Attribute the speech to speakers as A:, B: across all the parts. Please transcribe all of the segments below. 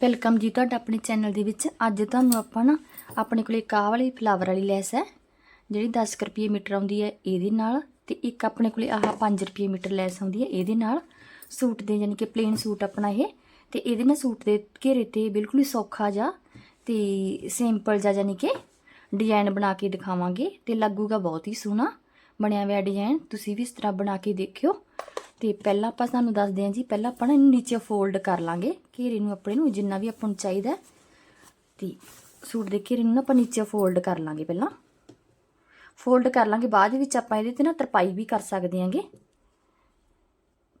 A: Welcome ਜੀ ਤੁਹਾਡਾ ਆਪਣੇ ਚੈਨਲ ਦੇ ਵਿੱਚ। ਅੱਜ ਤੁਹਾਨੂੰ ਆਪਾਂ ਨਾ ਆਪਣੇ ਕੋਲੇ ਕਾਹ ਵਾਲੀ ਫਲਾਵਰ ਵਾਲੀ ਲੈਸ ਹੈ, ਜਿਹੜੀ 10 ਕੁ ਰੁਪਏ ਮੀਟਰ ਆਉਂਦੀ ਹੈ ਇਹਦੇ ਨਾਲ ਤੇ ਇੱਕ ਆਪਣੇ ਕੋਲੇ ਆਹ 5 ਰੁਪਏ ਮੀਟਰ ਲੈਸ ਆਉਂਦੀ ਹੈ ਇਹਦੇ ਨਾਲ। ਸੂਟ ਦੇ ਯਾਨੀ ਕਿ ਪਲੇਨ ਸੂਟ ਆਪਣਾ ਇਹ ਤੇ ਇਹਦੇ ਨਾਲ ਸੂਟ ਦੇ ਘੇਰੇ ਤੇ ਬਿਲਕੁਲ ਹੀ ਸੌਖਾ ਜਾ ਤੇ ਸਿੰਪਲ ਜਾ ਯਾਨੀ ਕਿ ਡਿਜ਼ਾਈਨ ਬਣਾ ਕੇ ਦਿਖਾਵਾਂਗੇ ਤੇ ਲੱਗੂਗਾ ਬਹੁਤ ਹੀ ਸੋਹਣਾ। ਬਣਿਆ ਹੋਇਆ ਡਿਜ਼ਾਈਨ ਤੁਸੀਂ ਵੀ ਇਸ ਤਰ੍ਹਾਂ ਬਣਾ ਕੇ ਦੇਖਿਓ। ਤੇ ਪਹਿਲਾਂ ਆਪਾਂ ਸਾਨੂੰ ਦੱਸਦੇ ਹਾਂ ਜੀ, ਪਹਿਲਾਂ ਆਪਾਂ ਨਾ ਇਹਨੂੰ ਨੀਚੇ ਫੋਲਡ ਕਰ ਲਾਂਗੇ। ਘੇਰੇ ਨੂੰ ਆਪਣੇ ਨੂੰ, ਜਿੰਨਾ ਵੀ ਆਪਾਂ ਨੂੰ ਚਾਹੀਦਾ ਹੈ। ਤੇ ਸੂਟ ਦੇ ਘੇਰੇ ਨੂੰ ਨਾ ਆਪਾਂ ਨੀਚੇ ਫੋਲਡ ਕਰ ਲਾਂਗੇ ਪਹਿਲਾਂ। ਫੋਲਡ ਕਰ ਲਾਂਗੇ, ਬਾਅਦ ਵਿੱਚ ਆਪਾਂ ਇਹਦੇ ਤੇ ਨਾ ਤਰਪਾਈ ਵੀ ਕਰ ਸਕਦੇ ਹਾਂਗੇ।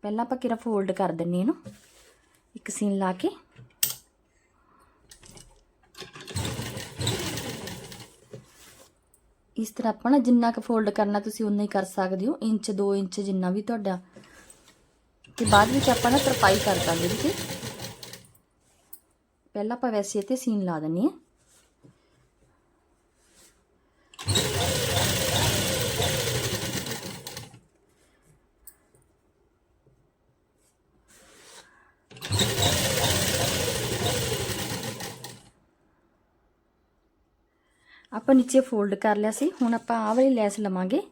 A: ਪਹਿਲਾਂ ਆਪਾਂ ਕਿਰਾ ਫੋਲਡ ਕਰ ਦਿੰਨੇ ਇਹਨੂੰ ਇੱਕ ਸੀਨ ਲਾ ਕੇ। ਇਸ ਤਰ੍ਹਾਂ ਆਪਾਂ ਨਾ ਜਿੰਨਾ ਕੁ ਫੋਲਡ ਕਰਨਾ ਤੁਸੀਂ ਉਨਾ ਹੀ ਕਰ ਸਕਦੇ ਹੋ। ਇੰਚ 2 ਇੰਚ ਜਿੰਨਾ ਵੀ ਤੁਹਾਡਾ ਤੇ ਬਾਅਦ ਵਿੱਚ ਆਪਾਂ ਨਾ ਤਰਪਾਈ ਕਰ ਦਾਂਗੇ ਇਹਦੇ ਤੇ ਪਹਿਲਾਂ ਆਪਾਂ ਵੈਸੇ ਤੇ ਸੀਨ ਲਾ ਦਿੰਨੀ ਆ ਆਪਾਂ ਨੀਚੇ ਫੋਲਡ ਕਰ ਲਿਆ ਸੀ। ਹੁਣ ਆਪਾਂ ਆਹ ਵਾਲੀ ਲੈਸ ਲਵਾਂਗੇ।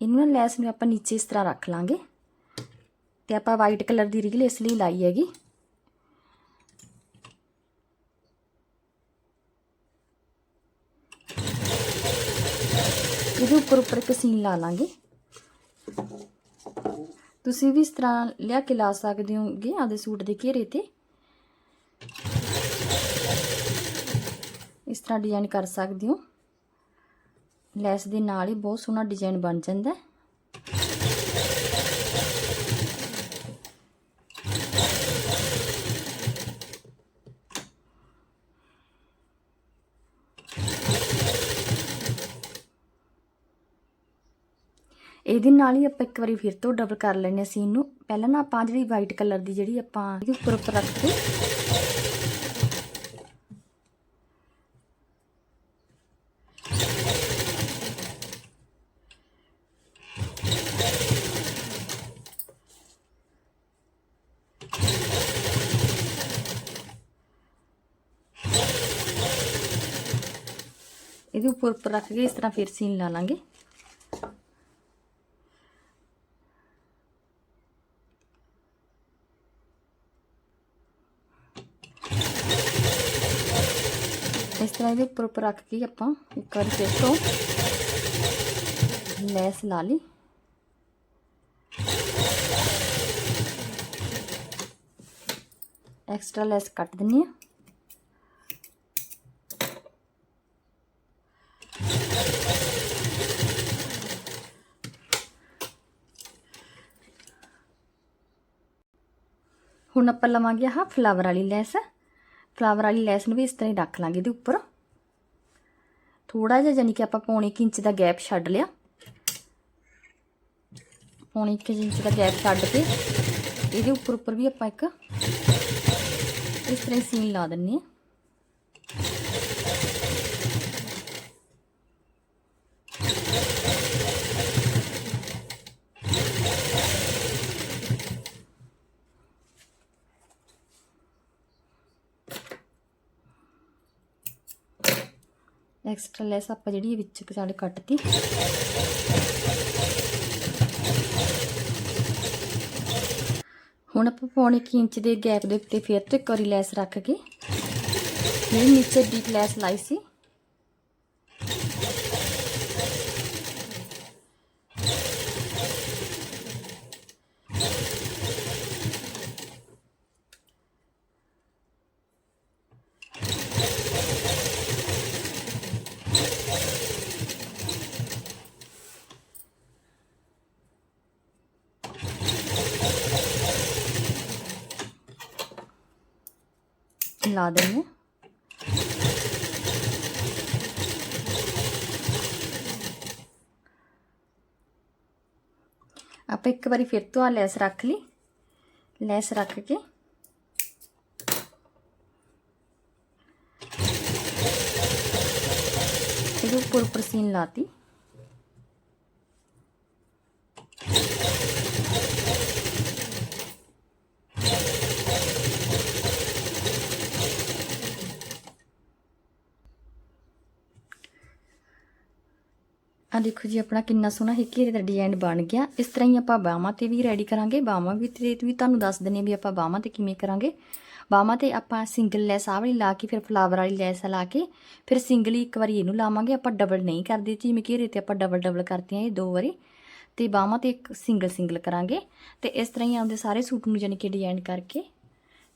A: ਇਹਨਾਂ ਲੈਸ ਨੂੰ ਆਪਾਂ ਨੀਚੇ ਇਸ ਤਰ੍ਹਾਂ ਰੱਖ ਲਾਂਗੇ। ਤੇ ਆਪਾਂ ਵਾਈਟ ਕਲਰ ਦੀ ਰੀਲ ਇਸ ਲਈ ਲਾਈ ਹੈਗੀ। ਇਹਦੇ ਉੱਪਰ ਉੱਪਰ ਇੱਕ ਸੀਨ ਲਾ ਲਾਂਗੇ। ਤੁਸੀਂ ਵੀ ਇਸ ਤਰ੍ਹਾਂ ਲਿਆ ਕੇ ਲਾ ਸਕਦੇ ਹੋਗੇ ਆਦੇ ਸੂਟ ਦੇ ਘੇਰੇ ਤੇ। ਇਸ ਤਰ੍ਹਾਂ ਡਿਜ਼ਾਈਨ ਕਰ ਸਕਦੇ ਹੋ। ਲੈਸ ਦੇ ਨਾਲ ਹੀ ਬਹੁਤ ਸੋਹਣਾ ਡਿਜ਼ਾਈਨ ਬਣ ਜਾਂਦਾ ਹੈ। ਇਹਦੇ ਨਾਲ ਹੀ ਆਪਾਂ ਇੱਕ ਵਾਰੀ ਫਿਰ ਤੋਂ ਡਬਲ ਕਰ ਲੈਣੇ ਸੀਨ ਨੂੰ। ਪਹਿਲਾਂ ਨਾ ਆਪਾਂ ਜਿਹੜੀ ਵਾਈਟ ਕਲਰ ਦੀ ਜਿਹੜੀ ਆਪਾਂ ਇਹਦੇ ਉੱਪਰ ਉੱਪਰ ਰੱਖ ਕੇ ਇਹਦੇ ਉੱਪਰ ਉੱਪਰ ਰੱਖ ਕੇ ਇਸ ਤਰ੍ਹਾਂ ਫਿਰ ਸੀਨ ਲਾ ਲਾਂਗੇ। ਇਸ ਤਰ੍ਹਾਂ ਇਹਦੇ ਉੱਪਰ ਉੱਪਰ ਰੱਖ ਕੇ ਆਪਾਂ ਇੱਕ ਵਾਰ ਫਿਰ ਤੋਂ ਲੈਸ ਲਾ ਲਈ। ਐਕਸਟਰਾ ਲੈਸ ਕੱਟ ਦਿੰਨੀ ਆ। ਹੁਣ ਆਪਾਂ ਲਵਾਂਗੇ ਆਹ ਫਲਾਵਰ ਵਾਲੀ ਲੈਸ। ਫਲਾਵਰ ਵਾਲੀ ਲੈਸ ਨੂੰ ਵੀ ਇਸ ਤਰ੍ਹਾਂ ਹੀ ਰੱਖ ਲਾਂਗੇ ਇਹਦੇ ਉੱਪਰ। ਥੋੜਾ ਜਿਹਾ ਯਾਨੀ ਕਿ ਆਪਾਂ ਪੌਣੇ ਕੁ ਇੰਚ ਦਾ ਗੈਪ ਛੱਡ ਲਿਆ। ਪੌਣੇ ਕੁ ਇੰਚ ਦਾ ਗੈਪ ਛੱਡ ਕੇ ਇਹਦੇ ਉੱਪਰ ਉੱਪਰ ਵੀ ਆਪਾਂ ਇੱਕ ਇਸ ਤਰ੍ਹਾਂ ਹੀ ਸੀਨ ਲਾ ਦਿੰਨੀ ਆ ਐਕਸਟਰਾ ਲੈਸ ਆਪਾਂ ਜਿਹੜੀ ਵਿੱਚ ਸਾਡੇ ਕੱਟਤੀ। ਹੁਣ ਆਪਾਂ ਪੌਣੇ ਕੁ ਇੰਚ ਦੇ ਗੈਪ ਦੇ ਉੱਤੇ ਫਿਰ ਤੋਂ ਇੱਕ ਵਾਰੀ ਲੈਸ ਰੱਖ ਕੇ। ਜਿਹੜੀ ਨੀਚੇ ਡੀਪ ਲੈਸ ਲਾਈ ਸੀ। ਲਾ ਦਿੰਦੇ ਹਾਂ। ਆਪਾਂ ਇੱਕ ਵਾਰੀ ਫਿਰ ਤੋਂ ਆ ਲੈਸ ਰੱਖ ਲਈ। ਲੈਸ ਰੱਖ ਕੇ। ਇਹਦੇ ਉੱਪਰ ਉੱਪਰ ਸੀਨ ਲਾਤੀ। ਆ ਦੇਖੋ ਜੀ, ਆਪਣਾ ਕਿੰਨਾ ਸੋਹਣਾ ਇਹ ਘੇਰੇ ਦਾ ਡਿਜ਼ਾਈਨ ਬਣ ਗਿਆ। ਇਸ ਤਰ੍ਹਾਂ ਹੀ ਆਪਾਂ ਬਾਹਾਂ ਤੇ ਵੀ ਰੈਡੀ ਕਰਾਂਗੇ। ਬਾਹਾਂ ਵੀ ਤੇ ਵੀ ਤੁਹਾਨੂੰ ਦੱਸ ਦਿੰਨੇ ਵੀ ਆਪਾਂ ਬਾਹਾਂ ਤੇ ਕਿਵੇਂ ਕਰਾਂਗੇ। ਬਾਹਾਂ ਤੇ ਆਪਾਂ ਸਿੰਗਲ ਲੈਸ ਆਹ ਵਾਲੀ ਲਾ ਕੇ, ਫਿਰ ਫਲਾਵਰ ਵਾਲੀ ਲੈਸ ਲਾ ਕੇ, ਫਿਰ ਸਿੰਗਲ ਹੀ ਇੱਕ ਵਾਰੀ ਇਹਨੂੰ ਲਾਵਾਂਗੇ। ਆਪਾਂ ਡਬਲ ਨਹੀਂ ਕਰਦੇ ਜਿਵੇਂ ਘੇਰੇ ਤੇ ਆਪਾਂ ਡਬਲ ਡਬਲ ਕਰਦੇ ਆ ਇਹ ਦੋ ਵਾਰੀ। ਤੇ ਬਾਹਾਂ ਤੇ ਇੱਕ ਸਿੰਗਲ ਸਿੰਗਲ ਕਰਾਂਗੇ। ਤੇ ਇਸ ਤਰ੍ਹਾਂ ਹੀ ਆਪਦੇ ਸਾਰੇ ਸੂਟ ਨੂੰ ਜਾਨੀ ਕਿ ਡਿਜ਼ਾਈਨ ਕਰਕੇ,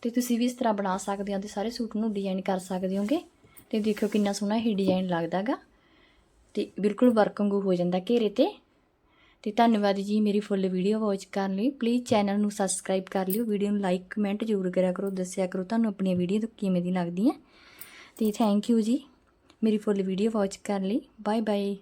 A: ਤੇ ਤੁਸੀਂ ਵੀ ਇਸ ਤਰ੍ਹਾਂ ਬਣਾ ਸਕਦੇ ਹੋ ਤੇ ਸਾਰੇ ਸੂਟ ਨੂੰ ਡਿਜ਼ਾਈਨ ਕਰ ਸਕਦੇ ਹੋਗੇ। ਤੇ ਦੇਖੋ ਕਿੰਨਾ ਸੋਹਣਾ ਇਹ ਡਿਜ਼ਾਈਨ ਲੱਗਦਾਗਾ ਤੇ ਬਿਲਕੁਲ ਵਰਕ ਵਾਂਗੂ ਹੋ ਜਾਂਦਾ ਘੇਰੇ ਤੇ। ਤੇ ਧੰਨਵਾਦ ਜੀ ਮੇਰੀ ਫੁੱਲ ਵੀਡੀਓ ਵਾਚ ਕਰਨ ਲਈ। ਪਲੀਜ਼ ਚੈਨਲ ਨੂੰ ਸਬਸਕ੍ਰਾਈਬ ਕਰ ਲਿਓ। ਵੀਡੀਓ ਨੂੰ ਲਾਈਕ ਕਮੈਂਟ ਜ਼ਰੂਰ ਕਰਿਆ ਕਰੋ। ਦੱਸਿਆ ਕਰੋ ਤੁਹਾਨੂੰ ਆਪਣੀਆਂ ਵੀਡੀਓ ਕਿਵੇਂ ਦੀ ਲੱਗਦੀਆਂ। ਤੇ ਥੈਂਕ ਯੂ ਜੀ ਮੇਰੀ ਫੁੱਲ ਵੀਡੀਓ ਵਾਚ ਕਰਨ ਲਈ। Bye bye